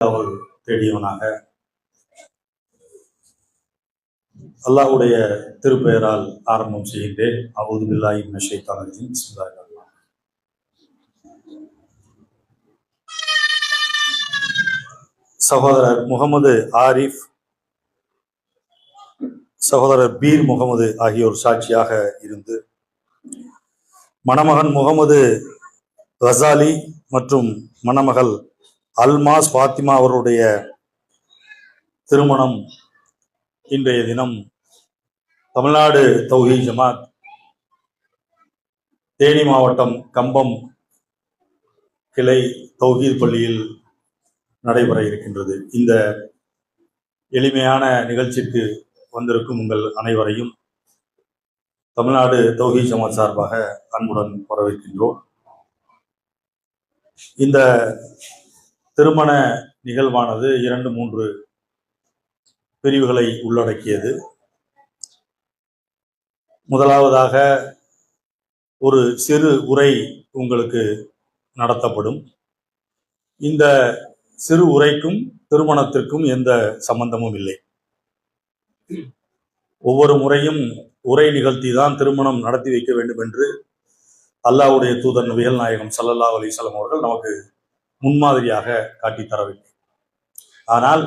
அவள் தேடியவனாக. அல்லாஹுடைய திருப்பெயரால் ஆரம்பம் செய்கின்றேன். அவது பில்லாஹி மினஷ் சகோதரர் முகமது ஆரிஃப் சகோதரர் பீர் முகமது ஆகியோர் சாட்சியாக இருந்து மணமகன் முகமது ரசாலி மற்றும் மணமகள் அல்மாஸ் பாத்திமா அவருடைய திருமணம் இன்றைய தினம் தமிழ்நாடு தௌஹி ஜமாத் தேனி மாவட்டம் கம்பம் கிளை தௌஹீத் பள்ளியில் நடைபெற இருக்கின்றது. இந்த எளிமையான நிகழ்ச்சிக்கு வந்திருக்கும் உங்கள் அனைவரையும் தமிழ்நாடு தௌஹி ஜமாத் சார்பாக அன்புடன் வரவேற்கின்றோம். இந்த திருமண நிகழ்வானது இரண்டு மூன்று பிரிவுகளை உள்ளடக்கியது. முதலாவதாக ஒரு சிறு உரை உங்களுக்கு நடத்தப்படும். இந்த சிறு உரைக்கும் திருமணத்திற்கும் எந்த சம்பந்தமும் இல்லை. ஒவ்வொரு முறையும் உரை நிகழ்த்தி தான் திருமணம் நடத்தி வைக்க வேண்டும் என்று அல்லாவுடைய தூதர் நபிகள் நாயகம் சல்லல்லா அலிசலம் அவர்கள் நமக்கு முன்மாதிரியாக காட்டித் தரவில்லை. ஆனால்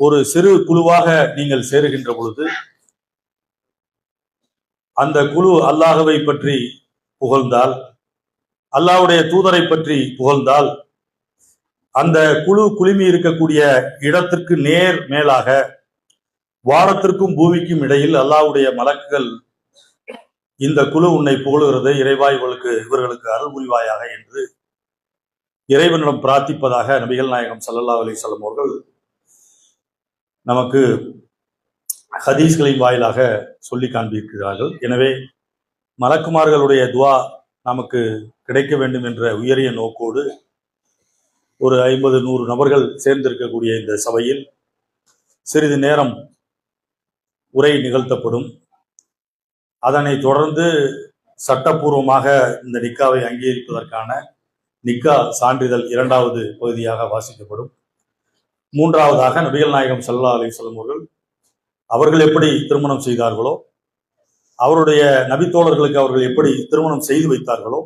ஒரு சிறு குழுவாக நீங்கள் சேருகின்ற பொழுது அந்த குழு அல்லாஹவை பற்றி புகழ்ந்தால் அல்லாஹ்வுடைய தூதரை பற்றி புகழ்ந்தால் அந்த குழு குழுமி இருக்கக்கூடிய இடத்திற்கு நேர் மேலாக வாரத்திற்கும் பூமிக்கும் இடையில் அல்லாவுடைய மலக்குகள் இந்த குழு உன்னை புகழுகிறது இறைவா இவர்களுக்கு இவர்களுக்கு அருள் புரிவாயாக என்று இறைவனிடம் பிரார்த்திப்பதாக நபிகள் நாயகம் சல்லல்லா அலி சொல்லம் அவர்கள் நமக்கு ஹதீஸ்களின் வாயிலாக சொல்லி காண்பிக்கிறார்கள். எனவே மலக்குமார்களுடைய துவா நமக்கு கிடைக்க வேண்டும் என்ற உயரிய நோக்கோடு ஒரு ஐம்பது நூறு நபர்கள் சேர்ந்திருக்கக்கூடிய இந்த சபையில் சிறிது நேரம் உரை நிகழ்த்தப்படும். அதனை தொடர்ந்து சட்டப்பூர்வமாக இந்த நிக்காவை அங்கீகரிப்பதற்கான நிக்கா சான்றிதழ் இரண்டாவது பகுதியாக வாசிக்கப்படும். மூன்றாவதாக நபிகள் நாயகம் சல்லா அலி அவர்கள் அவர்கள் எப்படி திருமணம் செய்தார்களோ அவருடைய நபித்தோழர்களுக்கு அவர்கள் எப்படி திருமணம் செய்து வைத்தார்களோ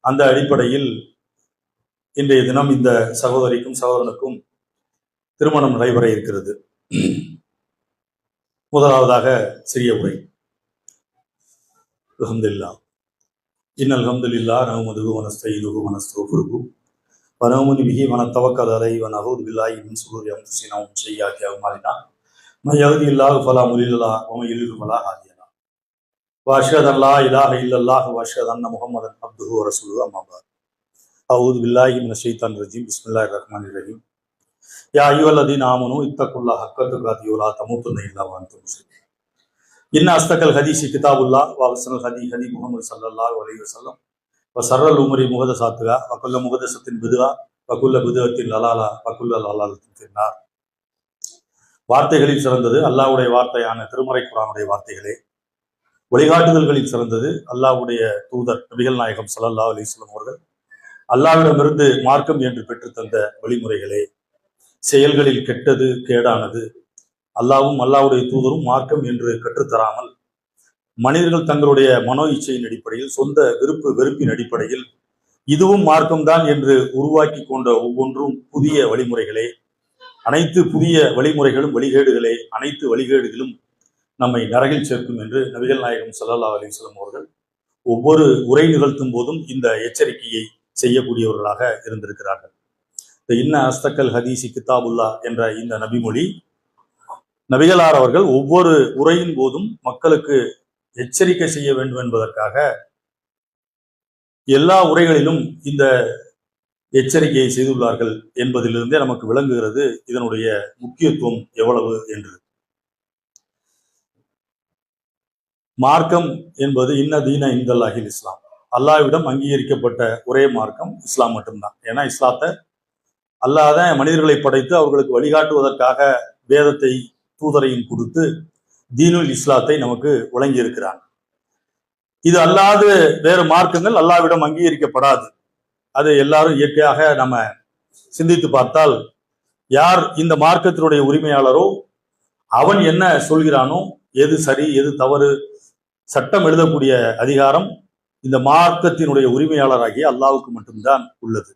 அந்த அடிப்படையில் இன்றைய தினம் இந்த சகோதரிக்கும் சகோதரனுக்கும் திருமணம் நடைபெற இருக்கிறது. முதலாவதாக சிறிய உரை. அலமதுல்லா إن الحمد لله نحمده ونستعينه ونستغفره ونؤمن به ونتوكل عليه ونعوذ بالله من شرور أنفسنا ومن سيئات أعمالنا من يهده الله فلا مضل له ومن يضلل فلا هادي له وأشهد أن لا إله إلا الله وأشهد أن محمدا عبده ورسوله أما بعد أعوذ بالله من الشيطان الرجيم بسم الله الرحمن الرحيم يا أيها الذين آمنوا اتقوا الله حق تقاته ولا تموتن إلا وأنتم مسلمون இன்ன அஸ்தகல் ஹதீசி கிதாபுல்லா வாசனல் ஹதி ஹதி முகமது சல்லல்லா அலைஹி வஸல்லம். வ சரல் உமரி முகத சாத்துகா வக்குல்ல முகதசத்தின் பிதுஆ வக்குல்ல குல்ல லலாலா வக்குல்ல லலாலத்தின் தின்னார் வார்த்தைகளில் சிறந்தது அல்லாவுடைய வார்த்தையான திருமறை குரானுடைய வார்த்தைகளே. வழிகாட்டுதல்களில் சிறந்தது அல்லாவுடைய தூதர் நபிகள் நாயகம் சல்லல்லா அலிஸ்லம் அவர்கள். அல்லாஹ்விடமிருந்து மார்க்கம் என்று பெற்றுத்தந்த வழிமுறைகளே. செயல்களில் கெட்டது கேடானது அல்லாவும் அல்லாவுடைய தூதரும் மார்க்கம் என்று கற்றுத்தராமல் மனிதர்கள் தங்களுடைய மனோ இச்சையின் அடிப்படையில் சொந்த விருப்பு வெறுப்பின் அடிப்படையில் இதுவும் மார்க்கம்தான் என்று உருவாக்கி கொண்ட ஒவ்வொன்றும் புதிய வழிமுறைகளே. அனைத்து புதிய வழிமுறைகளும் வழிகேடுகளே. அனைத்து வழிகேடுகளும் நம்மை நரகில் சேர்க்கும் என்று நபிகள் நாயகம் சல்லா அலைஹி அவர்கள் ஒவ்வொரு உரை நிகழ்த்தும் போதும் இந்த எச்சரிக்கையை செய்யக்கூடியவர்களாக இருந்திருக்கிறார்கள். இந்த இன்ன அஸ்தக்கல் ஹதீசி கித்தாபுல்லா என்ற இந்த நபிமொழி நபிகளார் அவர்கள் ஒவ்வொரு உரையின் போதும் மக்களுக்கு எச்சரிக்கை செய்ய வேண்டும் என்பதற்காக எல்லா உரைகளிலும் இந்த எச்சரிக்கையை செய்துள்ளார்கள் என்பதிலிருந்தே நமக்கு விளங்குகிறது இதனுடைய முக்கியத்துவம் எவ்வளவு என்று. மார்க்கம் என்பது இன்ன தீன இந்தல்லாஹில் இஸ்லாம். அல்லாஹ்விடம் அங்கீகரிக்கப்பட்ட ஒரே மார்க்கம் இஸ்லாம் மட்டும்தான். ஏன்னா இஸ்லாத்தை அல்லாத மனிதர்களை படைத்து அவர்களுக்கு வழிகாட்டுவதற்காக வேதத்தை தூதரையும் கொடுத்து தீனுல் இஸ்லாத்தை நமக்கு வழங்கி இருக்கிறான் இது அல்லாது வேறு மார்க்கங்கள் அல்லாவிடம் அங்கீகரிக்கப்படாது. அது எல்லாரும் இயற்கையாக நம்ம சிந்தித்து பார்த்தால் யார் இந்த மார்க்கத்தினுடைய உரிமையாளரோ அவன் என்ன சொல்கிறானோ எது சரி எது தவறு சட்டம் எழுதக்கூடிய அதிகாரம் இந்த மார்க்கத்தினுடைய உரிமையாளராகிய அல்லாவுக்கு மட்டும்தான் உள்ளது.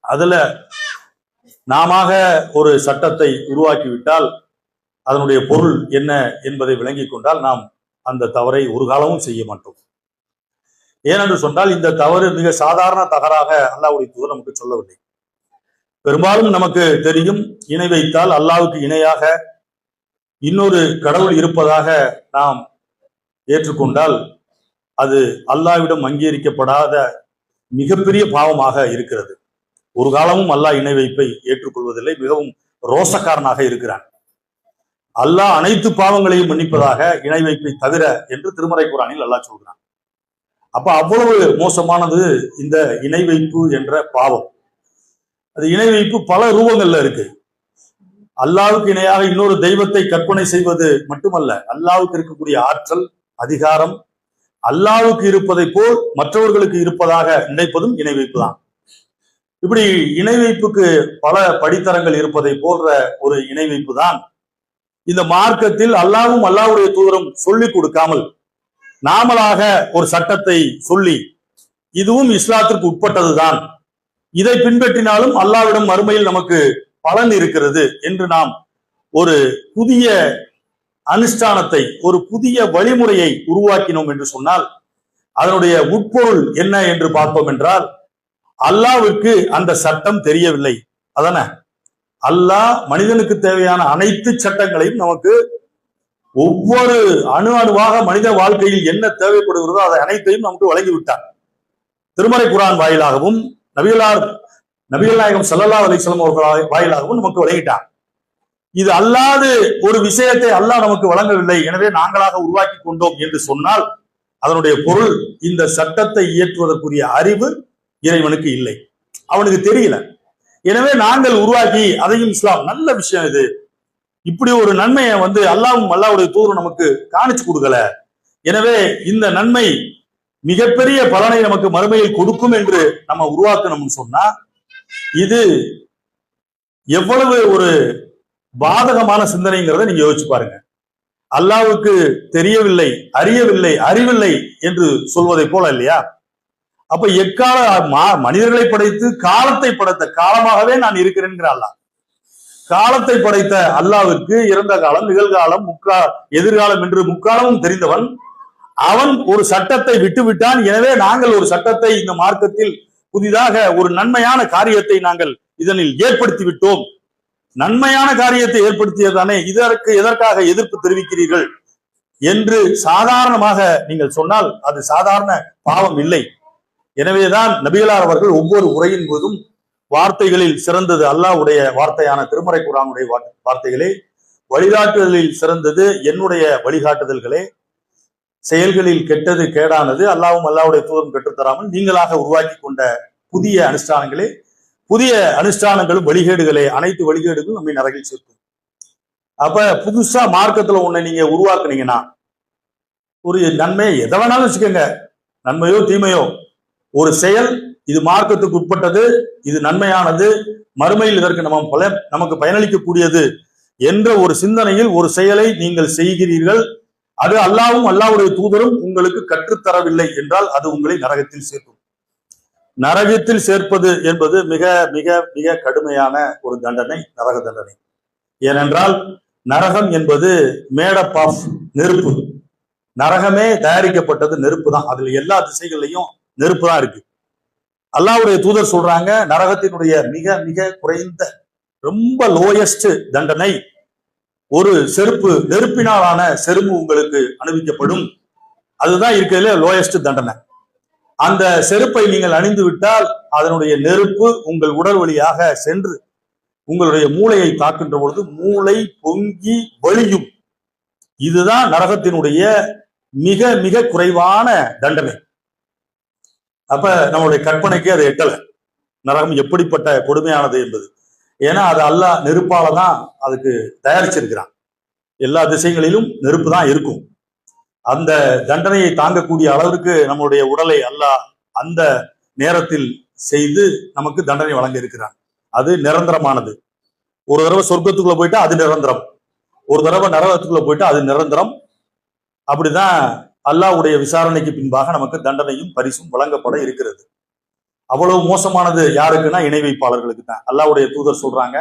அதுல நாம ஒரு சட்டத்தை உருவாக்கிவிட்டால் அதனுடைய பொருள் என்ன என்பதை விளங்கிக் கொண்டால் நாம் அந்த தவறை ஒரு காலமும் செய்ய மாட்டோம். ஏனென்று சொன்னால் இந்த தவறு மிக சாதாரண தவறாக அல்லாஹ்வுடைய தூதர் நமக்கு சொல்லவில்லை. பெரும்பாலும் நமக்கு தெரியும் இணை வைத்தால் அல்லாவுக்கு இணையாக இன்னொரு கடவுள் இருப்பதாக நாம் ஏற்றுக்கொண்டால் அது அல்லாஹ்விடம் அங்கீகரிக்கப்படாத மிகப்பெரிய பாவமாக இருக்கிறது. ஒரு காலமும் அல்லாஹ் இணை வைப்பை ஏற்றுக்கொள்வதில்லை மிகவும் ரோசக்காரனாக இருக்கிறான். அல்லாஹ் அனைத்து பாவங்களையும் மன்னிப்பதாக இணை வைப்பை தவிர என்று திருமறை குரானில் அல்லாஹ் சொல்கிறான். அப்ப அவ்வளவு மோசமானது இந்த இணை வைப்பு என்ற பாவம். அது இணை வைப்பு பல ரூபங்கள்ல இருக்கு. அல்லாவுக்கு இணையாக இன்னொரு தெய்வத்தை கற்பனை செய்வது மட்டுமல்ல அல்லாவுக்கு இருக்கக்கூடிய ஆற்றல் அதிகாரம் அல்லாவுக்கு இருப்பதை போல் மற்றவர்களுக்கு இருப்பதாக நினைப்பதும் இணை வைப்பு தான். இப்படி இணை வைப்புக்கு பல படித்தரங்கள் இருப்பதை போன்ற ஒரு இணை வைப்பு தான் இந்த மார்க்கத்தில் அல்லாவும் அல்லாவுடைய தூதரும் சொல்லிக் கொடுக்காமல் நாமளாக ஒரு சட்டத்தை சொல்லி இதுவும் இஸ்லாத்திற்கு உட்பட்டதுதான். இதை பின்பற்றினாலும் அல்லாவிடம் மறுமையில் நமக்கு பலன் இருக்கிறது என்று நாம் ஒரு புதிய அனுஷ்டானத்தை ஒரு புதிய வழிமுறையை உருவாக்கினோம் என்று சொன்னால் அதனுடைய உட்பொருள் என்ன என்று பார்ப்போம் என்றால் அல்லாவுக்கு அந்த சட்டம் தெரியவில்லை. அதான? அல்லாஹ் மனிதனுக்கு தேவையான அனைத்து சட்டங்களையும் நமக்கு ஒவ்வொரு அணு அணுவாக மனித வாழ்க்கையில் என்ன தேவைப்படுகிறதோ அதை அனைத்தையும் நமக்கு வழங்கி விட்டார் குரான் வாயிலாகவும் நபிகளார் நபிகள் நாயகம் சல்லல்லா அலிஸ்லாம் அவர்கள் வாயிலாகவும் நமக்கு வழங்கிட்டார். இது அல்லாது ஒரு விஷயத்தை அல்லாஹ் நமக்கு வழங்கவில்லை. எனவே நாங்களாக உருவாக்கி கொண்டோம் என்று சொன்னால் அதனுடைய பொருள் இந்த சட்டத்தை இயற்றுவதற்குரிய அறிவு இறைவனுக்கு இல்லை. அவனுக்கு தெரியல. எனவே நாங்கள் உருவாக்கி அதையும் இஸ்லாம். நல்ல விஷயம் இது. இப்படி ஒரு நன்மையை வந்து அல்லாவும் அல்லாவுடைய தூர் நமக்கு காணிச்சு கொடுக்கல. எனவே இந்த நன்மை மிகப்பெரிய பலனை நமக்கு மறுமையில் கொடுக்கும் என்று நம்ம உருவாக்கணும்னு சொன்னா இது எவ்வளவு ஒரு பாதகமான சிந்தனைங்கிறத நீங்க யோசிச்சு பாருங்க. அல்லாவுக்கு தெரியவில்லை அறியவில்லை அறிவில்லை என்று சொல்வதை போல இல்லையா? அப்ப எக்கால மா- மனிதர்களை படைத்து காலத்தை படைத்த காலமாகவே நான் இருக்கிறேன்கிற அல்லாஹ். காலத்தை படைத்த அல்லாவிற்கு இறந்த காலம் நிகழ்காலம் முக்கா எதிர்காலம் என்று முக்காலமும் தெரிந்தவன் அவன் ஒரு சட்டத்தை விட்டுவிட்டான். எனவே நாங்கள் ஒரு சட்டத்தை இந்த மார்க்கத்தில் புதிதாக ஒரு நன்மையான காரியத்தை நாங்கள் இதனில் ஏற்படுத்தி விட்டோம் நன்மையான காரியத்தை ஏற்படுத்தியதானே இதற்கு எதற்காக எதிர்ப்பு தெரிவிக்கிறீர்கள்? என்று சாதாரணமாக நீங்கள் சொன்னால் அது சாதாரண பாவம் இல்லை. எனவேதான் நபிகளார் அவர்கள் ஒவ்வொரு உரையின் போதும் வார்த்தைகளில் சிறந்தது அல்லாஹ்வுடைய வார்த்தையான திருமறை குரானுடைய வார்த்தைகளே வழிகாட்டுதலில் சிறந்தது என்னுடைய வழிகாட்டுதல்களே. செயல்களில் கெட்டது கேடானது அல்லாவும் அல்லாவுடைய தூதரும் கற்றுத்தராமல் நீங்களாக உருவாக்கி கொண்ட புதிய அனுஷ்டானங்களே புதிய அனுஷ்டானங்களும் வழிகேடுகளே அனைத்து வழிகேடுகளும் நம்மை நரகில் சேர்க்கும். அப்ப புதுசா மார்க்கத்துல ஒன்னை நீங்க உருவாக்குனீங்கன்னா ஒரு நன்மை எதை வேணாலும் வச்சுக்கோங்க. நன்மையோ தீமையோ ஒரு செயல் இது மார்க்கத்துக்கு உட்பட்டது இது நன்மையானது மறுமையில் இதற்கு நம்ம பல நமக்கு பயனளிக்கக்கூடியது என்ற ஒரு சிந்தனையில் ஒரு செயலை நீங்கள் செய்கிறீர்கள். அது அல்லாவும் அல்லாவுடைய தூதரும் உங்களுக்கு கற்றுத்தரவில்லை என்றால் அது உங்களை நரகத்தில் சேர்க்கும். நரகத்தில் சேர்ப்பது என்பது மிக மிக மிக கடுமையான ஒரு தண்டனை நரக தண்டனை. ஏனென்றால் நரகம் என்பது மேடப் ஆஃப் நெருப்பு. நரகமே தயாரிக்கப்பட்டது நெருப்பு தான். அதுல எல்லா திசைகள்லையும் நெருப்பு தான் இருக்கு. அல்லாவுடைய தூதர் சொல்றாங்க நரகத்தினுடைய மிக மிக குறைந்த ரொம்ப லோயஸ்ட் தண்டனை ஒரு செருப்பு நெருப்பினாலான செருப்பு உங்களுக்கு அனுபவிக்கப்படும் அதுதான் இருக்கிறதுல லோயஸ்ட் தண்டனை. அந்த செருப்பை நீங்கள் அணிந்து விட்டால் அதனுடைய நெருப்பு உங்கள் உடல் வழியாக சென்று உங்களுடைய மூளையை தாக்கின்ற பொழுது மூளை பொங்கி வழியும். இதுதான் நரகத்தினுடைய மிக மிக குறைவான தண்டனை. அப்ப நம்மளுடைய கற்பனைக்கு அது எட்டல. நரகம் எப்படிப்பட்ட கொடுமையானது என்பது. ஏன்னா அது அல்லாஹ் நெருப்பால தான் அதுக்கு தயாரிச்சிருக்கிறான். எல்லா திசைகளிலும் நெருப்பு தான் இருக்கும். அந்த தண்டனையை தாங்கக்கூடிய அளவிற்கு நம்முடைய உடலை அல்லாஹ் அந்த நேரத்தில் செய்து நமக்கு தண்டனை வழங்க இருக்கிறான் அது நிரந்தரமானது. ஒரு தடவை சொர்க்கத்துக்குள்ள போயிட்டா அது நிரந்தரம். ஒரு தடவை நரகத்துக்குள்ள போயிட்டா அது நிரந்தரம். அப்படிதான் அல்லாவுடைய விசாரணைக்கு பின்பாக நமக்கு தண்டனையும் பரிசும் வழங்கப்பட இருக்கிறது. அவ்வளவு மோசமானது யாருக்குன்னா இணை வைப்பாளர்களுக்கு தான். அல்லாவுடைய தூதர் சொல்றாங்க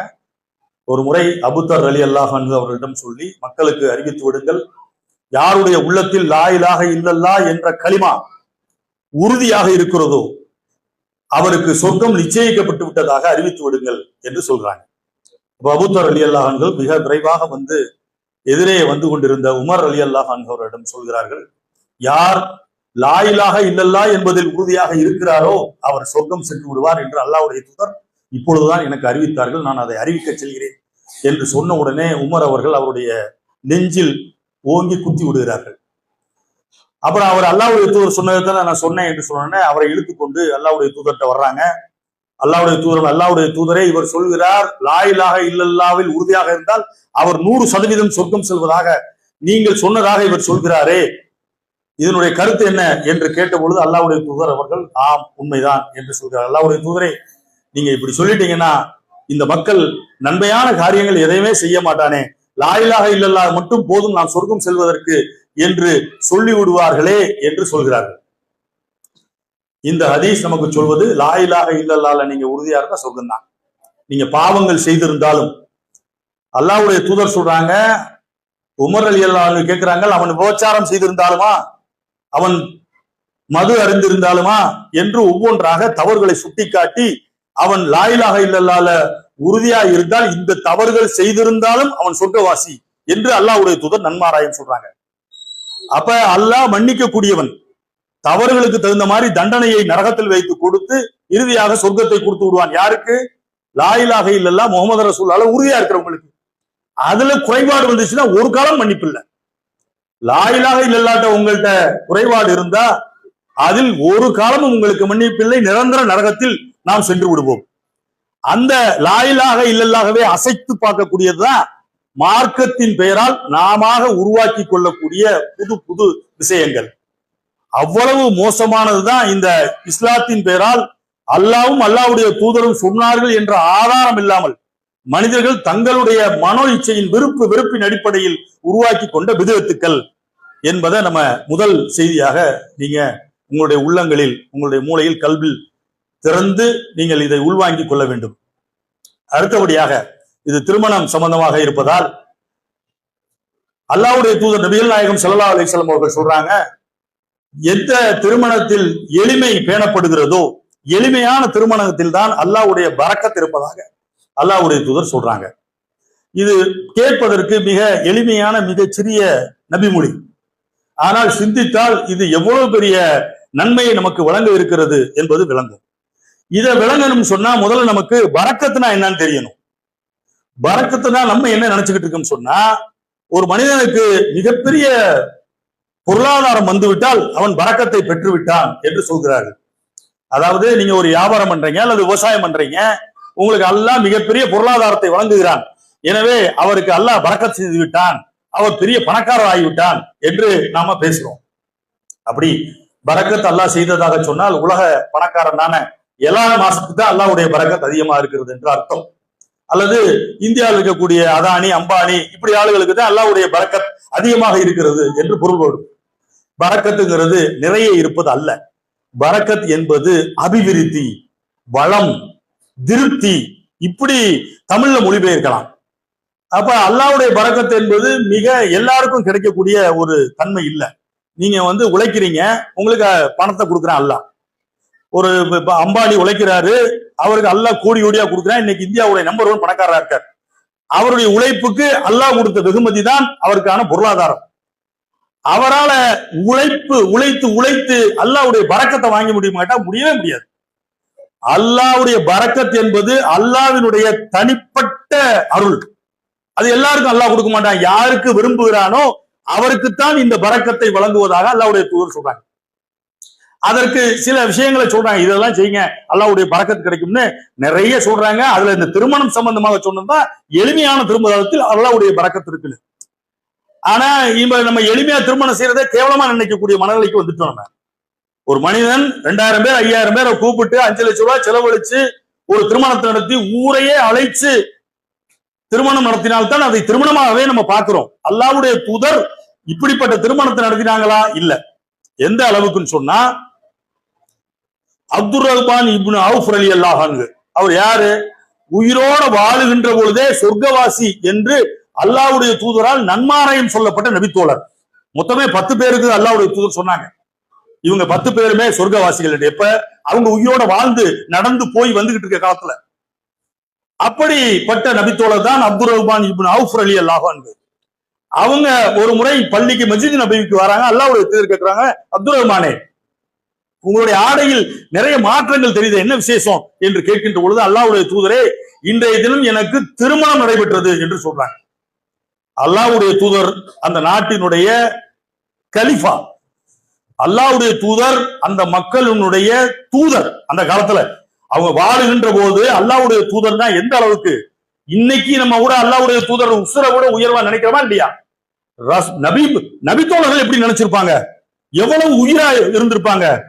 ஒரு முறை அபுத்தர் அலி அல்லாஹ் அவர்களிடம் சொல்லி மக்களுக்கு அறிவித்து விடுங்கள். யாருடைய உள்ளத்தில் லா இல்லல்லா என்ற களிமா உறுதியாக இருக்கிறதோ அவருக்கு சொர்க்கம் நிச்சயிக்கப்பட்டு விட்டதாக அறிவித்து விடுங்கள் என்று சொல்றாங்க. அப்ப அபுத்தர் அலி அல்லாஹன்கள் மிக விரைவாக வந்து எதிரே வந்து கொண்டிருந்த உமர் அலி அல்லாஹ் அவரிடம் சொல்கிறார்கள் யார் லாயிலாக இல்லல்லா என்பதில் உறுதியாக இருக்கிறாரோ அவர் சொர்க்கம் சென்று விடுவார் என்று அல்லாவுடைய தூதர் இப்பொழுதுதான் எனக்கு அறிவித்தார்கள். நான் அதை அறிவிக்க செல்கிறேன் என்று சொன்ன உடனே உமர் அவர்கள் அவருடைய நெஞ்சில் ஓங்கி குத்தி விடுகிறார்கள். அப்புறம் அவர் அல்லாவுடைய தூதர் சொன்னதை நான் சொன்னேன் என்று சொன்னோடனே அவரை இழுத்துக்கொண்டு அல்லாவுடைய தூதர்கிட்ட வர்றாங்க. அல்லாவுடைய தூதர் அல்லாவுடைய தூதரே இவர் சொல்கிறார் லாயிலாக இல்லல்லாவில் உறுதியாக இருந்தால் அவர் நூறு சதவீதம் சொர்க்கம் செல்வதாக நீங்கள் சொன்னதாக இவர் சொல்கிறாரே. இதனுடைய கருத்து என்ன என்று கேட்ட பொழுது தூதர் அவர்கள் ஆம் உண்மைதான் என்று சொல்கிறார். அல்லாவுடைய தூதரே நீங்க இப்படி சொல்லிட்டீங்கன்னா இந்த மக்கள் நன்மையான காரியங்கள் எதையுமே செய்ய மாட்டானே. லாயிலாக இல்லல்லா மட்டும் போதும் நான் சொர்க்கம் செல்வதற்கு என்று சொல்லி விடுவார்களே என்று சொல்கிறார்கள். இந்த ஹதீஸ் நமக்கு சொல்வது லாயிலாக இல்லல்லால நீங்க உறுதியா இருந்தா சொர்க்கம் தான் நீங்க பாவங்கள் செய்திருந்தாலும் அல்லாவுடைய தூதர் சொல்றாங்க உமர் அலி அல்லா கேட்கிறாங்க அவன் விபச்சாரம் செய்திருந்தாலுமா? அவன் மது அறிந்திருந்தாலுமா என்று ஒவ்வொன்றாக தவறுகளை சுட்டிக்காட்டி அவன் லாயிலாக இல்லல்லால உறுதியா இருந்தால் இந்த தவறுகள் செய்திருந்தாலும் அவன் சொர்க்கவாசி என்று அல்லாஹ்வுடைய தூதர் நன்மாராயம் சொல்றாங்க. அப்ப அல்லாஹ் மன்னிக்க கூடியவன் தவறுகளுக்கு தகுந்த மாதிரி தண்டனையை நரகத்தில் வைத்து கொடுத்து இறுதியாக சொர்க்கத்தை கொடுத்து விடுவான். யாருக்கு? லாயிலாக இல்லல்லா முகமது ரசூல்லால உறுதியா இருக்கிறவங்களுக்கு. அதுல குறைபாடு வந்துச்சுன்னா ஒரு காலம் மன்னிப்பு இல்லை. லாயிலாக இல்லல்லாட்ட உங்கள்கிட்ட குறைபாடு இருந்தா அதில் ஒரு காலமும் உங்களுக்கு மன்னிப்பில்லை. நிரந்தர நரகத்தில் நாம் சென்று விடுவோம். அந்த லாயிலாக இல்லல்லாகவே அசைத்து பார்க்கக்கூடியதுதான் மார்க்கத்தின் பெயரால் நாம உருவாக்கி கொள்ளக்கூடிய புது புது விஷயங்கள். அவ்வளவு மோசமானதுதான் இந்த இஸ்லாத்தின் பெயரால் அல்லாவும் அல்லாவுடைய தூதரும் சொன்னார்கள் என்ற ஆதாரம் இல்லாமல் மனிதர்கள் தங்களுடைய மனோ இச்சையின் விருப்பு வெறுப்பின் அடிப்படையில் உருவாக்கி கொண்ட விதத்துக்கள். என்பதை நம்ம முதல் செய்தியாக நீங்க உங்களுடைய உள்ளங்களில் உங்களுடைய மூளையில் கல்வில் திறந்து நீங்கள் இதை உள்வாங்கிக் கொள்ள வேண்டும். அடுத்தபடியாக இது திருமணம் சம்பந்தமாக இருப்பதால் அல்லாவுடைய தூதர் நபிகள் நாயகம் சல்லா அலிஸ்லாம் அவர்கள் சொல்றாங்க எந்த திருமணத்தில் எளிமை பேணப்படுகிறதோ எளிமையான திருமணத்தில் தான் அல்லாவுடைய பறக்கத் இருப்பதாக அல்லாவுடைய தூதர் சொல்றாங்க. இது கேட்பதற்கு மிக எளிமையான மிகச் சிறிய நபிமொழி. ஆனால் சிந்தித்தால் இது எவ்வளவு பெரிய நன்மையை நமக்கு வழங்க இருக்கிறது என்பது விளங்கும். இதை விளங்கணும் சொன்னா முதல்ல நமக்கு பறக்கத்துனா என்னன்னு தெரியணும். பறக்கத்துனா நம்ம என்ன நினைச்சுக்கிட்டு இருக்கோம்னு சொன்னா ஒரு மனிதனுக்கு மிகப்பெரிய பொருளாதாரம் வந்துவிட்டால் அவன் பறக்கத்தை பெற்று விட்டான் என்று சொல்கிறார்கள். அதாவது நீங்க ஒரு வியாபாரம் பண்றீங்க அல்லது விவசாயம் பண்றீங்க உங்களுக்கு அல்லாஹ் மிகப்பெரிய பொருளாதாரத்தை வழங்குகிறான். எனவே அவருக்கு அல்லாஹ் பறக்கத் செய்து விட்டான் அவர் பெரிய பணக்காரர் ஆகிவிட்டான் என்று நாம பேசுறோம். அப்படி பரக்கத் அல்லாஹ் செய்ததாக சொன்னால் உலக பணக்காரன் தானே எல்லா மாசத்துக்கு தான் அல்லாவுடைய பரக்கத் அதிகமா இருக்கிறது என்று அர்த்தம். அல்லது இந்தியாவில் இருக்கக்கூடிய அதானி அம்பானி இப்படி ஆளுகளுக்கு தான் அல்லாவுடைய பரக்கத் அதிகமாக இருக்கிறது என்று பொருள் வரும். பரக்கத்துங்கிறது நிறைய இருப்பது அல்ல. பரக்கத் என்பது அபிவிருத்தி வளம் திருப்தி இப்படி தமிழ்ல மொழிபெயர்க்கலாம். அப்ப அல்லாவுடைய பறக்கத்து என்பது மிக எல்லாருக்கும் கிடைக்கக்கூடிய ஒரு தன்மை இல்லை. நீங்க வந்து உழைக்கிறீங்க உங்களுக்கு பணத்தை கொடுக்குறேன் அல்லாஹ். ஒரு இப்ப அம்பானி உழைக்கிறாரு அவருக்கு அல்லாஹ் கோடி கோடியா கொடுக்குறேன். இன்னைக்கு இந்தியாவுடைய நம்பர் ஒன் பணக்காரரா இருக்கார். அவருடைய உழைப்புக்கு அல்லாஹ் கொடுத்த வெகுமதி தான் அவருக்கான பொருளாதாரம். அவரால உழைப்பு உழைத்து உழைத்து அல்லாவுடைய பறக்கத்தை வாங்க முடியுமா கேட்டா முடியவே முடியாது. அல்லாவுடைய பறக்கத் என்பது அல்லாவினுடைய தனிப்பட்ட அருள். அது எல்லாருக்கும் அல்லாஹ் கொடுக்க மாட்டான். யாருக்கு விரும்புகிறானோ அவருக்குத்தான் இந்த பறக்கத்தை வழங்குவதாக அல்லாவுடைய தூதர் சொல்றாங்க. அதற்கு சில விஷயங்களை சொல்றாங்க. இதெல்லாம் செய்யுங்க. அல்லாவுடைய பறக்கத்து கிடைக்கும்னு நிறைய சொல்றாங்க. அதுல இந்த திருமணம் சம்பந்தமாக சொன்னதா எளிமையான திருமணத்தில் அல்லாவுடைய பறக்கத்து இருக்குன்னு ஆனா இப்ப நம்ம எளிமையா திருமணம் செய்யறதே கேவலமா நினைக்கக்கூடிய மனநிலைக்கு வந்துட்டோம் நம்ம. ஒரு மனிதன் ரெண்டாயிரம் பேர் ஐயாயிரம் பேரை கூப்பிட்டு அஞ்சு லட்சம் ரூபாய் செலவழிச்சு ஒரு திருமணத்தை நடத்தி ஊரையே அழைச்சு திருமணம் நடத்தினால்தான் அதை திருமணமாகவே நம்ம பார்க்கிறோம். அல்லாவுடைய தூதர் இப்படிப்பட்ட திருமணத்தை நடத்தினாங்களா? இல்ல. எந்த அளவுக்குன்னு சொன்னா அப்துல் ரஹ்மான் இப்னு அவுஃப் அலி அல்லாஹான்கு அவர் யாரு? உயிரோட வாழுகின்ற பொழுதே சொர்க்கவாசி என்று அல்லாவுடைய தூதரால் நன்மாராயம் சொல்லப்பட்ட நபித்தோழர். மொத்தமே பத்து பேருக்கு அல்லாவுடைய தூதர் சொன்னாங்க. இவங்க பத்து பேருமே சொர்க்கவாசிகள். எப்ப? அவங்க உயிரோட வாழ்ந்து நடந்து போய் வந்துகிட்டு இருக்க காலத்துல. அப்படிப்பட்ட நபித்தோழர் தான் அப்துல் ரஹ்மான் இப்னு அவுஃப் அலி அல்லாஹான் அவங்க ஒரு முறை பள்ளிக்கு மஜித் நபிக்கு வராங்க. அல்லாஹ்வுடைய தூதர் கேட்கிறாங்க அப்துல் ரஹ்மானே. உங்களுடைய ஆடையில் நிறைய மாற்றங்கள் தெரியுது என்ன விசேஷம் என்று கேட்கின்ற பொழுது அல்லாவுடைய தூதரே இன்றைய தினம் எனக்கு திருமணம் நடைபெற்றது என்று சொல்றாங்க. அல்லாவுடைய தூதர் அந்த நாட்டினுடைய கலிஃபா. அல்லாஹ்வுடைய தூதர் அந்த மக்களினுடைய தூதர் அந்த காலத்துல. அவங்க வாழுகின்ற போது அல்லாவுடைய தூதர் தான் எந்த அளவுக்கு? இன்னைக்கு நம்ம கூட அல்லாவுடைய தூதர் உசுர கூட உயர்வா நினைக்கிறோமா இல்லையா? ரஸ்- நபி நபித்தோழர்கள் எப்படி நினைச்சிருப்பாங்க? எவ்வளவு உயிரா இருந்திருப்பாங்க?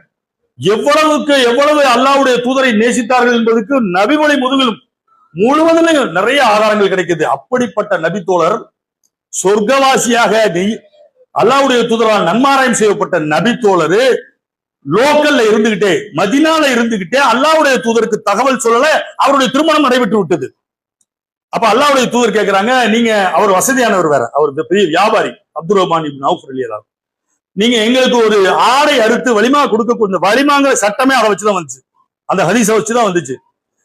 எவ்வளவுக்கு எவ்வளவு அல்லாவுடைய தூதரை நேசித்தார்கள் என்பதற்கு நபிமொழி முதுகிலும் முழுவதிலும் நிறைய ஆதாரங்கள் கிடைக்குது. அப்படிப்பட்ட நபித்தோழர் சொர்க்கவாசியாக அல்லாவுடைய தூதரால் நன்மாராயம் செய்யப்பட்ட நபித்தோழரு லோக்கல்ல இருந்துகிட்டே மதினால இருந்துகிட்டே அல்லாவுடைய தூதருக்கு தகவல் சொல்லல அவருடைய திருமணம் நடைபெற்று விட்டது. அப்ப அல்லாவுடைய தூதர் கேட்கிறாங்க நீங்க அவர் வசதியானவர் வேற. அவர் பெரிய வியாபாரி அப்துல் ரஹ்மான் இப்னு அவுஃப் நீங்க எங்களுக்கு ஒரு ஆடை அறுத்து வலிமா கொடுக்க வலிமாங்கிற சட்டமே அதை வச்சுதான் வந்துச்சு. அந்த ஹதீஸை வச்சுதான் வந்துச்சு.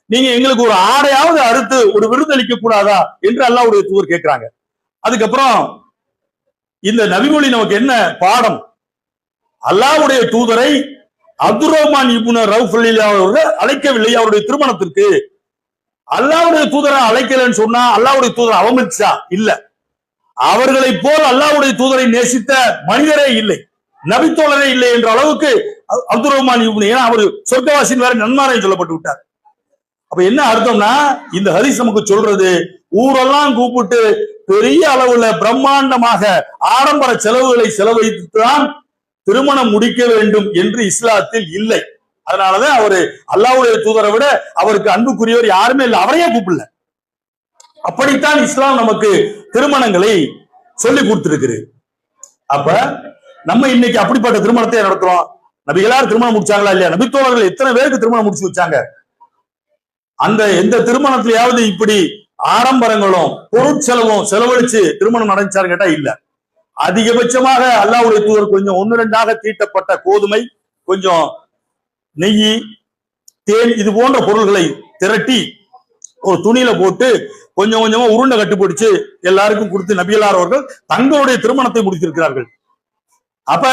நீங்க எங்களுக்கு ஒரு ஆடையாவது அறுத்து ஒரு விருந்தளிக்க கூடாதா என்று அல்லாவுடைய தூதர் கேட்கிறாங்க அதுக்கப்புறம் இந்த நபிமொழி நமக்கு என்ன பாடம்? அல்லாஹ்வுடைய தூதரை அப்துல் ரஹ்மான் இப்னு ரவுஃப் அவர்கள் அழைக்கவில்லை அவருடைய திருமணத்திற்கு. அல்லாவுடைய தூதரை அழைக்கலன்னு சொன்னா அல்லாவுடைய தூதர் அவமதிச்சா? இல்ல. அவர்களை போல் அல்லாஹ்வுடைய தூதரை நேசித்த மனிதரே இல்லை நபித்தோழரே இல்லை என்ற அளவுக்கு அப்துல் ரஹ்மான் இப்னு ஏன்னா அவர் சொர்க்கவாசின் வேற நன்மாராயம் சொல்லப்பட்டு விட்டார். அப்ப என்ன அர்த்தம்னா இந்த ஹரிஸ் நமக்கு சொல்றது ஊரெல்லாம் கூப்பிட்டு பெரிய அளவுல பிரம்மாண்டமாக ஆடம்பர செலவுகளை செலவழித்துதான் திருமணம் முடிக்க வேண்டும் என்று இஸ்லாத்தில் இல்லை. அதனாலதான் அவரு அல்லாவுடைய தூதரை விட அவருக்கு அன்புக்குரியவர் யாருமே இல்லை. அவரையே கூப்பிடல. அப்படித்தான் இஸ்லாம் நமக்கு திருமணங்களை சொல்லி கொடுத்திருக்குது. அப்ப நம்ம இன்னைக்கு அப்படிப்பட்ட திருமணத்தை நடத்துறோம். நபிகளார் திருமணம் முடிச்சாங்களா இல்லையா? நபித்தோழர்கள் எத்தனை பேருக்கு திருமணம் முடிச்சு வச்சாங்க? அந்த எந்த திருமணத்திலேயாவது இப்படி ஆடம்பரங்களும் பொருட்செலவும் செலவழிச்சு திருமணம் நடந்துச்சாரு கேட்டா இல்ல. அதிகபட்சமாக அல்லாவுடைய தூதர் கொஞ்சம் ஒன்னு ரெண்டாக தீட்டப்பட்ட கோதுமை கொஞ்சம் நெய் தேன் இது போன்ற பொருள்களை திரட்டி ஒரு துணியில போட்டு கொஞ்சம் கொஞ்சமா உருண்டை கட்டுப்பிடிச்சு எல்லாருக்கும் கொடுத்து நபியலார் அவர்கள் தங்களுடைய திருமணத்தை முடித்திருக்கிறார்கள். அப்ப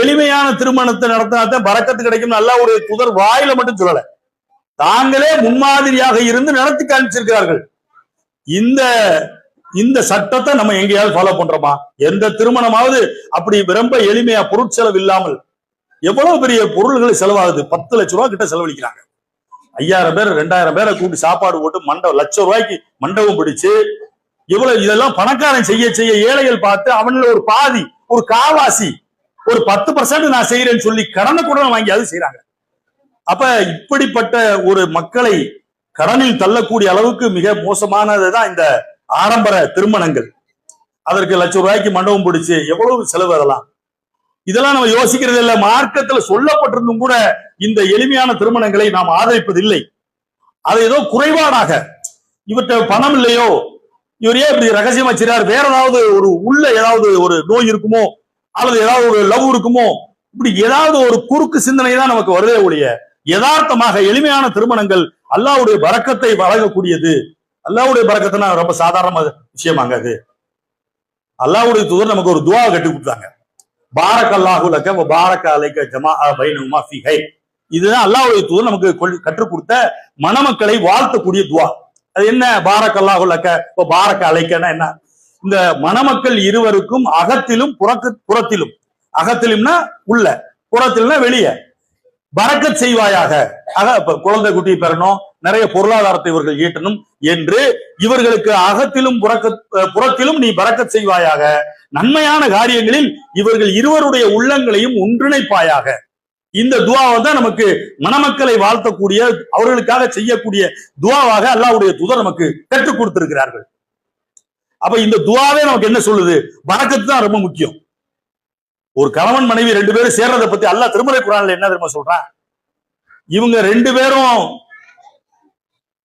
எளிமையான திருமணத்தை நடத்தினாத்தான் பறக்கத்து கிடைக்கும் அல்லாவுடைய தூதர் வாயில மட்டும் சொல்லல. தாங்களே முன்மாதிரியாக இருந்து நடத்தி காமிச்சிருக்கிறார்கள் இந்த இந்த சட்டத்தை நம்ம எங்கேயாவது ஃபாலோ பண்றோமா? எந்த திருமணமாவது அப்படி ரொம்ப எளிமையா பொருட்செலவு இல்லாமல் எவ்வளவு பெரிய பொருள்கள் செலவாகுது? பத்து லட்ச ரூபாய் கிட்ட செலவழிக்கிறாங்க. ஐயாயிரம் பேர் ரெண்டாயிரம் பேரை கூட்டி சாப்பாடு போட்டு மண்டபம் லட்சம் ரூபாய்க்கு மண்டபம் பிடிச்சு இவ்வளவு இதெல்லாம் பணக்காரன் செய்ய செய்ய ஏழைகள் பார்த்து அவன்ல ஒரு பாதி ஒரு காவாசி ஒரு பத்து பர்சன்ட் நான் செய்யறேன்னு சொல்லி கடனை கூட வாங்கி அது செய்யறாங்க அப்ப இப்படிப்பட்ட ஒரு மக்களை கடனில் தள்ளக்கூடிய அளவுக்கு மிக மோசமானதுதான் இந்த ஆடம்பர திருமணங்கள். அதற்கு லட்சம் ரூபாய்க்கு மண்டபம் பிடிச்சு எவ்வளவு செலவு அதெல்லாம்? இதெல்லாம் நம்ம யோசிக்கிறது இல்ல. மார்க்கத்துல சொல்லப்பட்டிருந்தும் கூட இந்த எளிமையான திருமணங்களை நாம் ஆதரிப்பதில்லை. அது ஏதோ குறைபாடாக. இவர்கிட்ட பணம் இல்லையோ? இவர் ஏன் இப்படி ரகசியம் வச்சிருக்கார் வேற ஏதாவது ஒரு உள்ள ஏதாவது ஒரு நோய் இருக்குமோ? அல்லது ஏதாவது ஒரு லவ் இருக்குமோ? இப்படி ஏதாவது ஒரு குறுக்கு சிந்தனை தான் நமக்கு வருதே ஒழிய யதார்த்தமாக எளிமையான திருமணங்கள் அல்லாவுடைய வரக்கத்தை வழங்கக்கூடியது. அல்லாவுடைய பறக்கத்துனா ரொம்ப சாதாரண விஷயமாங்க அது. அல்லாவுடைய தூதர் நமக்கு ஒரு துவா கட்டி கொடுத்தாங்க. பாரக் அல்லாஹு பாரக அலைக்க ஜமா பைனுமா ஃபீ ஹை இதுதான் அல்லாவுடைய தூதர் நமக்கு கற்றுக் கொடுத்த மணமக்களை வாழ்த்தக்கூடிய துவா. அது என்ன? பாரக் அல்லாஹு இப்போ பாரக அலைக்கன்னா என்ன? இந்த மணமக்கள் இருவருக்கும் அகத்திலும் புறக்கு புறத்திலும். அகத்திலும்னா உள்ள புறத்திலும்னா வெளியே. பறக்கத் செய்வாயாக. ஆக குழந்தை குட்டி பெறணும் நிறைய பொருளாதாரத்தை இவர்கள் ஈட்டணும் என்று இவர்களுக்கு அகத்திலும் புறக்க- புறத்திலும் நீ பறக்கச் செய்வாயாக. நன்மையான காரியங்களில் இவர்கள் இருவருடைய உள்ளங்களையும் ஒன்றிணைப்பாயாக. இந்த துவாவை தான் நமக்கு மணமக்களை வாழ்த்தக்கூடிய அவர்களுக்காக செய்யக்கூடிய துவாவாக அல்லாஹ்வுடைய தூதர் நமக்கு கற்றுக் கொடுத்திருக்கிறார்கள். அப்ப இந்த துவாவே நமக்கு என்ன சொல்லுது? வணக்கத்து தான் ரொம்ப முக்கியம். ஒரு கணவன் மனைவி ரெண்டு பேரும் சேர்றதை பத்தி அல்லாஹ் திருமறை குரான்ல என்ன தெரியுமா சொல்றான்? இவங்க ரெண்டு பேரும்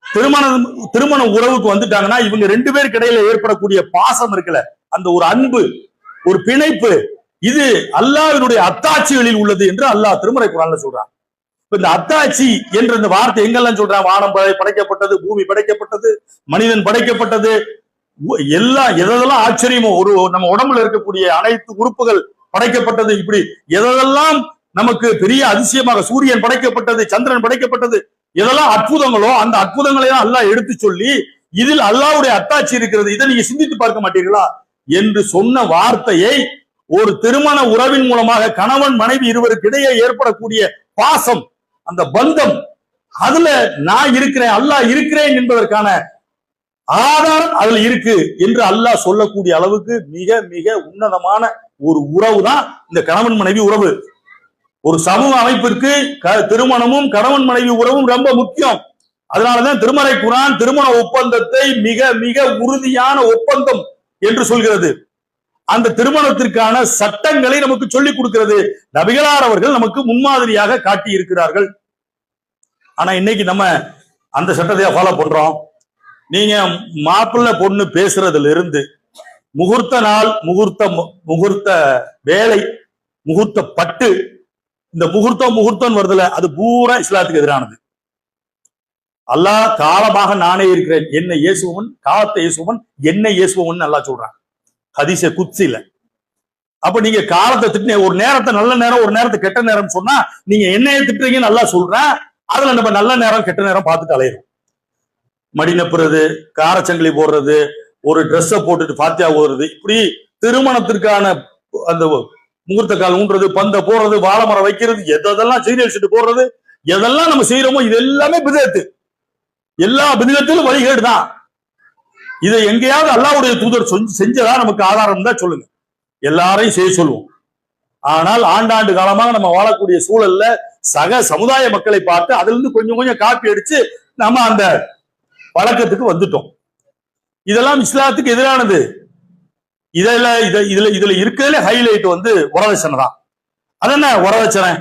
திருமணம் திருமண உறவுக்கு வந்துட்டாங்கன்னா இவங்க ரெண்டு பேருக்கு இடையில ஏற்படக்கூடிய பாசம் இருக்குல்ல அந்த ஒரு அன்பு ஒரு பிணைப்பு இது அல்லாவினுடைய அத்தாட்சிகளில் உள்ளது என்று அல்லாஹ் திருமறை குரான்ல சொல்றான். இப்ப இந்த அத்தாட்சி என்ற இந்த வார்த்தை எங்கெல்லாம் சொல்றான்? வானம் படை- படைக்கப்பட்டது பூமி படைக்கப்பட்டது மனிதன் படைக்கப்பட்டது எல்லா எல்லாம் எதெல்லாம் ஆச்சரியமோ ஒரு நம்ம உடம்புல இருக்கக்கூடிய அனைத்து உறுப்புகள் படைக்கப்பட்டது. இப்படி எதெல்லாம் நமக்கு பெரிய அதிசயமாக சூரியன் படைக்கப்பட்டது சந்திரன் படைக்கப்பட்டது எதெல்லாம் அற்புதங்களோ அந்த அற்புதங்களை எல்லாம் அல்லாஹ் எடுத்து சொல்லி இதில் அல்லாவுடைய அத்தாட்சி இருக்கிறது. இதை நீங்க சிந்தித்து பார்க்க மாட்டீர்களா? என்று சொன்ன வார்த்தையை ஒரு திருமண உறவின் மூலமாக கணவன் மனைவி இருவருக்கு இடையே ஏற்படக்கூடிய பாசம் அந்த பந்தம் அதுல நான் இருக்கிறேன் அல்லாஹ் இருக்கிறேன் என்பதற்கான ஆதாரம் அதுல இருக்கு என்று அல்லாஹ் சொல்லக்கூடிய அளவுக்கு மிக மிக உன்னதமான ஒரு உறவு தான் இந்த கணவன் மனைவி உறவு. ஒரு சமூக அமைப்பிற்கு க- திருமணமும் கணவன் மனைவி உறவும் ரொம்ப முக்கியம். அதனாலதான் திருமறை குரான் திருமண ஒப்பந்தத்தை மிக மிக உறுதியான ஒப்பந்தம் என்று சொல்கிறது. அந்த திருமணத்திற்கான சட்டங்களை நமக்கு சொல்லிக் கொடுக்கிறது. நபிகளார் அவர்கள் நமக்கு முன்மாதிரியாக காட்டி இருக்கிறார்கள் ஆனா இன்னைக்கு நம்ம அந்த சட்டத்தை ஃபாலோ பண்றோம். நீங்க மாப்பிள்ளை பொண்ணு பேசுறதுல இருந்து முகூர்த்த நாள் முகூர்த்த மு- முகூர்த்த வேலை முகூர்த்த பட்டு இந்த முகூர்த்தம் முகூர்த்தம் வருதுல அது பூரா இஸ்லாத்துக்கு எதிரானது. அல்லாஹ் காலமாக நானே இருக்கிறேன் என்னை இயேசுவன் காலத்தை இயேசுவன் என்னை இயேசுவன் நல்லா சொல்றான். ஹதீஸ குத்சில அப்ப நீங்க காலத்தை திட்டின ஒரு நேரத்தை நல்ல நேரம் ஒரு நேரத்தை கெட்ட நேரம் சொன்னா நீங்க என்னைய திட்டுறீங்கன்னு நல்லா சொல்றேன் அதுல நம்ம நல்ல நேரம் கெட்ட நேரம் பார்த்துட்டு அலையிறோம். மடி நப்புறது காரச்சங்கிலி போடுறது ஒரு ட்ரெஸ்ஸை போட்டுட்டு பாத்தியா ஓடுறது? இப்படி திருமணத்திற்கான அந்த முகூர்த்த கால் ஊன்றது பந்த போடுறது வாழை மரம் வைக்கிறது எதெல்லாம் சீரியல் செட்டு போடுறது எதெல்லாம் நம்ம செய்யறோமோ இது எல்லாமே பிதத்து எல்லா பிதத்திலும் வழிகேடு தான். இதை எங்கேயாவது அல்லாவுடைய தூதர் செஞ்சதா நமக்கு ஆதாரம் தான் சொல்லுங்க. எல்லாரையும் செய்ய சொல்லுவோம். ஆனால் ஆண்டாண்டு காலமாக நம்ம வாழக்கூடிய சூழல்ல சக சமுதாய மக்களை பார்த்து அதுல இருந்து கொஞ்சம் கொஞ்சம் காப்பி அடிச்சு நம்ம அந்த பழக்கத்துக்கு வந்துட்டோம். இதெல்லாம் இஸ்லாத்துக்கு எதிரானது. இதுல இதுல இதுல இருக்கிறதுல ஹைலைட் வந்து வரதட்சணை தான். அது என்ன வரதட்சணை?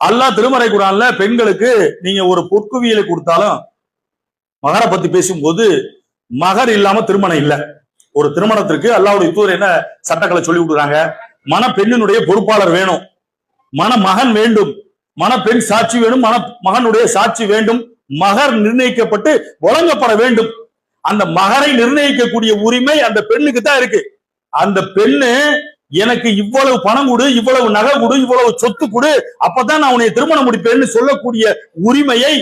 அல்லாஹ் திருமறை குரான்ல பெண்களுக்கு நீங்க ஒரு பொற்குவியலை கொடுத்தாலும் மகரை பத்தி பேசும்போது மகர் இல்லாம திருமணம் இல்லை. ஒரு திருமணத்திற்கு அல்லாவுடைய தூர் என்ன சட்டங்களை சொல்லி கொடுக்குறாங்க? மன பெண்ணினுடைய பொறுப்பாளர் வேணும். மன மகன் வேண்டும். மன பெண் சாட்சி வேணும். மன மகனுடைய சாட்சி வேண்டும். மகர் நிர்ணயிக்கப்பட்டு வழங்கப்பட வேண்டும். அந்த மகரை நிர்ணயிக்கக்கூடிய உரிமை அந்த பெண்ணுக்கு தான் இருக்கு. அந்த பெண்ணு எனக்கு இவ்வளவு பணம் கொடு இவ்வளவு நகை கொடு இவ்வளவு சொத்து கொடு அப்பதான் நான் உன்னை திருமணம் முடிப்பேன்னு சொல்லக்கூடிய உரிமையை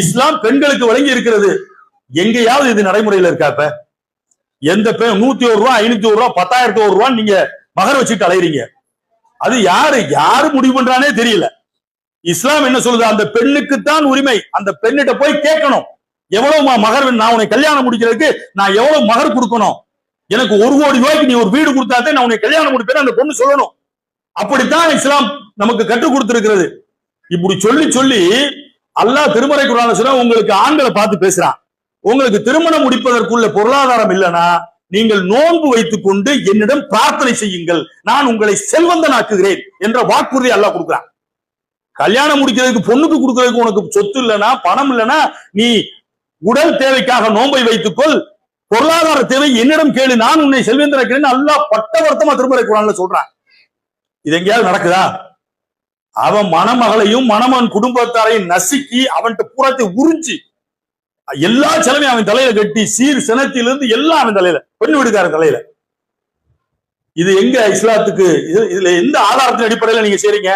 இஸ்லாம் பெண்களுக்கு வழங்கி இருக்கிறது எங்கேயாவது இது நடைமுறையில இருக்காப்ப எந்த பெண் நூத்தி ஒரு ரூபா ஐநூத்தி ஒரு ரூபா பத்தாயிரத்தி ஒரு ரூபா நீங்க மகர் வச்சுட்டு அலையிறீங்க. அது யாரு யாரு முடிவு பண்றானே தெரியல. இஸ்லாம் என்ன சொல்லுது? அந்த பெண்ணுக்கு தான் உரிமை. அந்த பெண்ணிட்ட போய் கேட்கணும். எவ்வளவு மகர் நான் உனக்கு கல்யாணம் முடிக்கிறதுக்கு நான் எவ்வளவு மகர் கொடுக்கணும்? எனக்கு ஒரு கோடி ரூபாய்க்கு நீ ஒரு வீடு கொடுத்தாதே நான் உன்னை கல்யாணம் முடிப்பேன் அந்த பொண்ணு சொல்லணும். அப்படித்தான் இஸ்லாம் நமக்கு கற்றுக் கொடுத்திருக்கிறது. இப்படி சொல்லி சொல்லி அல்லாஹ் திருமறை குரான சொன்னா உங்களுக்கு ஆண்களை பார்த்து பேசுறான். உங்களுக்கு திருமணம் முடிப்பதற்குள்ள பொருளாதாரம் இல்லைன்னா நீங்கள் நோன்பு வைத்துக் கொண்டு என்னிடம் பிரார்த்தனை செய்யுங்கள். நான் உங்களை செல்வந்தனாக்குகிறேன் என்ற வாக்குறுதி அல்லாஹ் கொடுக்குறான். கல்யாணம் முடிக்கிறதுக்கு பொண்ணுக்கு கொடுக்கறதுக்கு உனக்கு சொத்து இல்லைன்னா பணம் இல்லைன்னா நீ உடல் தேவைக்காக நோன்பை வைத்துக்கொள். பொருளாதார தேவை. என்னிடம் கேளு. நான் உன்னை செல்வேந்திரக்கிறேன். அல்லாஹ் பட்டவர்த்தமா திருமறை குரான்ல சொல்றான். இது எங்கேயாவது நடக்குதா? அவன் மணமகளையும் மணமன் குடும்பத்தாரையும் நசுக்கி அவன்கிட்ட பூராத்தை உறிஞ்சி எல்லா செலவையும் அவன் தலையில கட்டி சீர் சினத்திலிருந்து எல்லாம் அவன் தலையில பெண் வீடுக்காரன் தலையில. இது எங்க இஸ்லாத்துக்கு இது இதுல எந்த ஆதாரத்தின் அடிப்படையில நீங்க செய்றீங்க?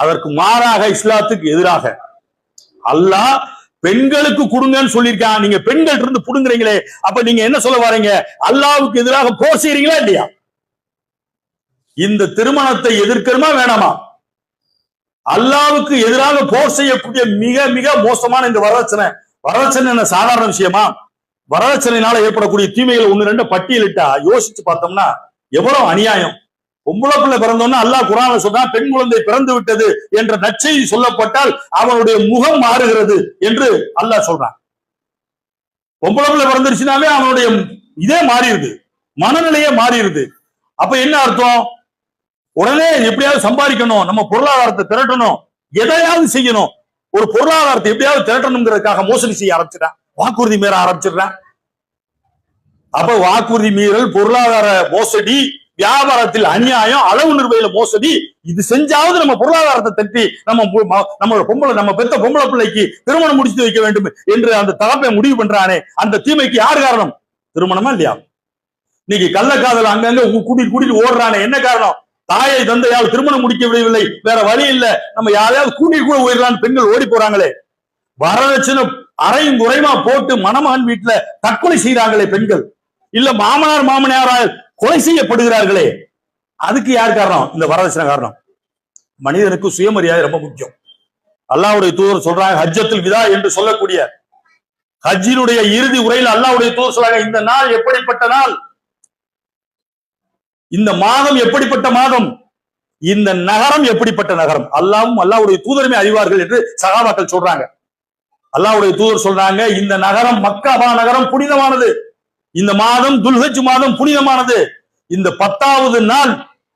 அதற்கு மாறாக இஸ்லாத்துக்கு எதிராக. அல்லாஹ் பெண்களுக்கு கொடுங்கன்னு சொல்லியிருக்கான் நீங்க பெண்கள் இருந்து புடுங்குறீங்களே. அப்ப நீங்க என்ன சொல்ல வரீங்க? அல்லாவுக்கு எதிராக போர் செய்யறீங்களா இல்லையா? இந்த திருமணத்தை எதிர்க்கிறமா வேணாமா? அல்லாவுக்கு எதிராக போர் செய்யக்கூடிய மிக மிக மோசமான இந்த வரதட்சணை. வரதட்சணை என்ன சாதாரண விஷயமா? வரதட்சணையினால ஏற்படக்கூடிய தீமைகள் ஒண்ணு ரெண்டு பட்டியலிட்டா யோசிச்சு பார்த்தோம்னா எவ்வளவு அநியாயம். பொம்பளை பிள்ளை அல்லாஹ் குரான சொன்னா பெண் குழந்தை பிறந்து விட்டது என்ற நச்சை சொல்லப்பட்டால் அவனுடைய முகம் மாறுகிறது என்று அல்லாஹ் சொல்றான். பொம்பளை பிள்ளை பிறந்துருச்சுனாவே அவனுடைய இதே மாறிடுது மனநிலையே மாறிடுது. அப்ப என்ன அர்த்தம்? உடனே எப்படியாவது சம்பாதிக்கணும் நம்ம பொருளாதாரத்தை திரட்டணும் எதையாவது செய்யணும். ஒரு பொருளாதாரத்தை எப்படியாவது திரட்டணுங்கிறதுக்காக மோசடி செய்ய ஆரம்பிச்சிடறான் வாக்குறுதி மீற ஆரம்பிச்சிடுறான். அப்ப வாக்குறுதி மீறல் பொருளாதார மோசடி வியாபாரத்தில் அநியாயம் அளவு நிர்வையில மோசடி இது செஞ்சாவது நம்ம பொருளாதாரத்தை தட்டி நம்ம நம்ம நம்மளோட பொம்பளை நம்ம பெத்த பொம்பளை பிள்ளைக்கு திருமணம் முடிச்சு வைக்க வேண்டும் என்று அந்த தகப்பை முடிவு பண்றானே அந்த தீமைக்கு யார் காரணம்? திருமணமா இல்லையா? இன்னைக்கு கள்ளக்காதல் அங்கங்க கூட்டிட்டு கூட்டிட்டு ஓடுறானே என்ன காரணம்? தாயை தந்தையால் திருமணம் முடிக்க விடவில்லை வேற வழி இல்ல. நம்ம யாரையாவது கூட்டிட்டு கூட போயிடலாம்னு பெண்கள் ஓடி போறாங்களே. வரதட்சணை அரையும் குறைமா போட்டு மணமகன் வீட்டுல தற்கொலை செய்யறாங்களே பெண்கள். இல்ல மாமனார் மாமனாரால் கொலை செய்யப்படுகிறார்களே. அதுக்கு யார் காரணம்? இந்த வரதட்சணை காரணம். மனிதனுக்கு சுயமரியாதை ரொம்ப முக்கியம். அல்லாவுடைய தூதர் சொல்றாங்க ஹஜ்ஜத்தில் விதா என்று சொல்லக்கூடிய ஹஜ்ஜினுடைய இறுதி உரையில் அல்லாவுடைய தூதர் சொல்றாங்க இந்த நாள் எப்படிப்பட்ட நாள்? இந்த மாதம் எப்படிப்பட்ட மாதம்? இந்த நகரம் எப்படிப்பட்ட நகரம்? அல்லாவும் அல்லாவுடைய தூதருமே அறிவார்கள் என்று சகாபாக்கள் சொல்றாங்க. அல்லாவுடைய தூதர் சொல்றாங்க இந்த நகரம் மக்காபா நகரம் புனிதமானது. இந்த மாதம் துல்ஹஜ் மாதம் புனிதமானது. இந்த பத்தாவது நாள்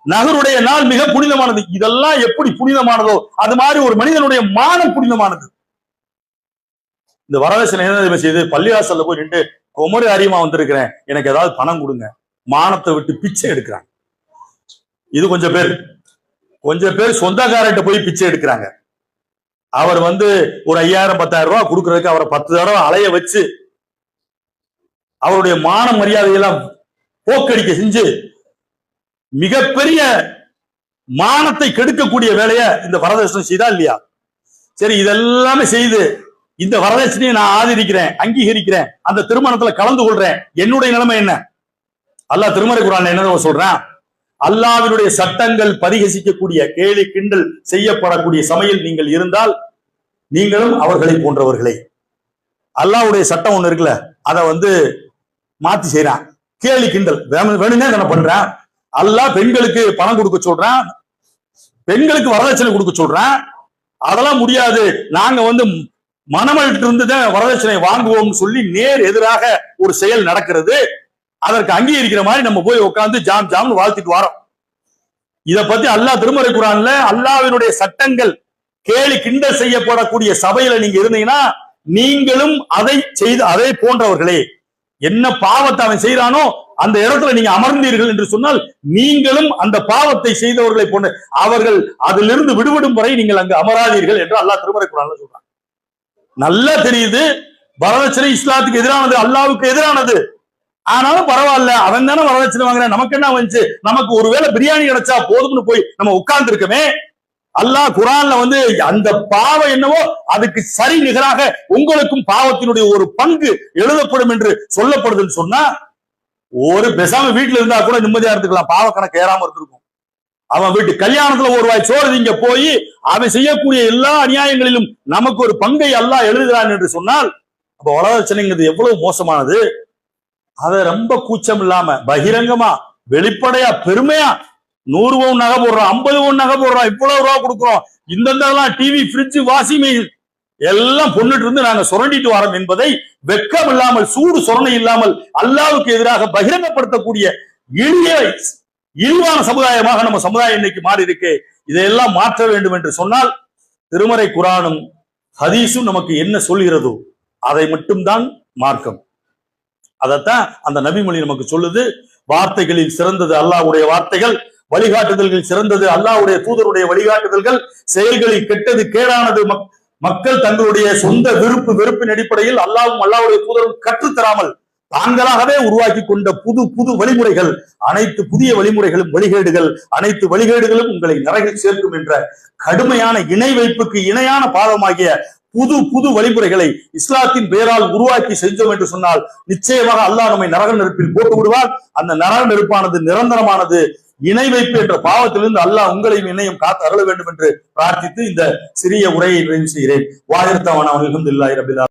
நகருடைய நாள் மிக புனிதமானது. இதெல்லாம் எப்படி புனிதமானதோ அது மாதிரி ஒரு மனிதனுடைய மானம் புனிதமானது. இந்த வரதட்சணை என்ன செய்து? பள்ளிவாசல்ல போய் நின்று குமரி அறியமா வந்திருக்கிறேன். எனக்கு ஏதாவது பணம் கொடுங்க. மானத்தை விட்டு பிச்சை எடுக்கிறாங்க. இது கொஞ்சம் பேர். கொஞ்சம் பேர் சொந்தக்காரர்கிட்ட போய் பிச்சை எடுக்கிறாங்க. அவர் வந்து ஒரு ஐயாயிரம் பத்தாயிரம் ரூபாய் கொடுக்கறதுக்கு அவரை பத்து தடவை அலைய வச்சு அவருடைய மான மரியாதையெல்லாம் போக்கடிக்க செஞ்சு மிகப்பெரிய மானத்தை கெடுக்கக்கூடிய வேலையை இந்த வரதட்சணை செய்தா இல்லையா? சரி இதெல்லாமே செய்து இந்த வரதட்சணையை நான் ஆதரிக்கிறேன் அங்கீகரிக்கிறேன் அந்த திருமணத்துல கலந்து கொள்றேன். என்னுடைய நிலைமை என்ன? அல்லாஹ் திருமறை குரான் என்ன சொல்றேன்? அல்லாவினுடைய சட்டங்கள் பரிகசிக்கக்கூடிய கேலி கிண்டல் செய்யப்படக்கூடிய சமையல் நீங்கள் இருந்தால் நீங்களும் அவர்களை போன்றவர்களே. அல்லாஹ்வுடைய சட்டம் ஒண்ணு இருக்குல்ல அதை வந்து மாத்தி செய்யறான் கேலி கிண்டல். வேணும்னே தானே பண்றான் அல்லாஹ் பெண்களுக்கு பணம் கொடுக்க சொல்றான் பெண்களுக்கு வரதட்சணை கொடுக்க சொல்றான் அதெல்லாம் முடியாது. நாங்க வந்து மணமல்கிட்ட இருந்து தான் வரதட்சணை வாங்குவோம்னு சொல்லி நேர் எதிராக ஒரு செயல் நடக்கிறது. அதற்கு அங்கீகரிக்கிற மாதிரி நம்ம போய் உட்கார்ந்து ஜாம் ஜாம்னு வாழ்த்திட்டு வரோம். இதை பத்தி அல்லாஹ் திருமறை குரான்ல அல்லாவினுடைய சட்டங்கள் கேலி கிண்டல் செய்யப்படக்கூடிய சபையில நீங்க இருந்தீங்கன்னா நீங்களும் அதை செய்து அதை போன்றவர்களே. என்ன பாவத்தை அவன் செய்யறானோ அந்த இடத்துல நீங்க அமர்ந்தீர்கள் என்று சொன்னால் நீங்களும் அந்த பாவத்தை செய்தவர்களை போன்ற அவர்கள் அதிலிருந்து விடுபடும் வரை நீங்கள் அங்கு அமராதீர்கள் என்று அல்லாஹ் திருமறை குரான்ல சொல்றாங்க நல்லா தெரியுது. வரதட்சணை இஸ்லாத்துக்கு எதிரானது அல்லாவுக்கு எதிரானது. ஆனாலும் பரவாயில்ல அவன் தானே வரதட்சணை வாங்குறான். நமக்கு என்ன வந்துச்சு? நமக்கு ஒருவேளை பிரியாணி கிடைச்சா போதும்னு போய் நம்ம உட்கார்ந்து இருக்கமே அல்லாஹ் குரான்ல வந்து அந்த பாவம் என்னவோ அதுக்கு சரி நிகராக உங்களுக்கும் பாவத்தினுடைய ஒரு பங்கு எழுதப்படும் என்று சொல்லப்படுதுன்னு சொன்னா ஒரு பேசாம வீட்டுல இருந்தா கூட நிம்மதியா இருந்துக்கலாம். பாவ கணக்கு ஏறாம இருந்திருக்கும். அவன் வீட்டு கல்யாணத்துல ஒரு வாய் சோறு இங்க போய் அவன் செய்யக்கூடிய எல்லா அநியாயங்களிலும் நமக்கு ஒரு பங்கை அல்லாஹ் எழுதுகிறான் என்று சொன்னால் அப்ப வளர்ச்சனைங்கிறது எவ்வளவு மோசமானது? அதை ரொம்ப கூச்சம் இல்லாம பகிரங்கமா வெளிப்படையா பெருமையா நூறு பவுன் நகை போடுறோம் ஐம்பது பவுன் நகை போடுறோம் இவ்வளவு ரூபா கொடுக்குறோம். இந்தந்தெல்லாம் டிவி ஃப்ரிட்ஜ் வாஷிங் மிஷின் எல்லாம் பொண்ணுட்டு இருந்து நாங்க சுரண்டிட்டு வரோம் என்பதை வெக்கம் இல்லாமல் சூடு சொரணை இல்லாமல் அல்லாவுக்கு எதிராக பகிரங்கப்படுத்தக்கூடிய இழிய இழிவான சமுதாயமாக நம்ம சமுதாயம் இன்னைக்கு மாறி இருக்கு. இதையெல்லாம் மாற்ற வேண்டும் என்று சொன்னால் திருமறை குரானும் ஹதீஸும் நமக்கு என்ன சொல்கிறதோ அதை மட்டும்தான் மார்க்கம். அதைத்தான் அந்த நபிமொழி நமக்கு சொல்லுது. வார்த்தைகளில் சிறந்தது அல்லாஹ்வுடைய வார்த்தைகள். வழிகாட்டுதல்கள் சிறந்தது. அல்லாவுடைய தூதருடைய வழிகாட்டுதல்கள் செயல்களில் கெட்டது கேடானது. மக்- மக்கள் தங்களுடைய சொந்த விருப்பு வெறுப்பின் அடிப்படையில் அல்லாவும் அல்லாஹ்வுடைய தூதரும் கற்றுத்தராமல் தாங்களாகவே உருவாக்கி கொண்ட புது புது வழிமுறைகள் அனைத்து புதிய வழிமுறைகளும் வழிகேடுகள் அனைத்து வழிகேடுகளும் உங்களை நரகில் சேர்க்கும் என்ற கடுமையான இணை வைப்புக்கு இணையான பாதமாகிய புது புது வழிமுறைகளை இஸ்லாத்தின் பெயரால் உருவாக்கி செஞ்சோம் என்று சொன்னால் நிச்சயமாக அல்லாஹ் நம்மை நரக நெருப்பில் போட்டு விடுவார். அந்த நரக நெருப்பானது நிரந்தரமானது இணை வைப்பு என்ற பாவத்திலிருந்து அல்லாஹ் உங்களையும் இணையும் காத்து அருள வேண்டும் என்று பிரார்த்தித்து இந்த சிறிய உரையை நிறைவு செய்கிறேன். வாயிரத்தவன் அவர்களும் இல்லாயிரபில்லா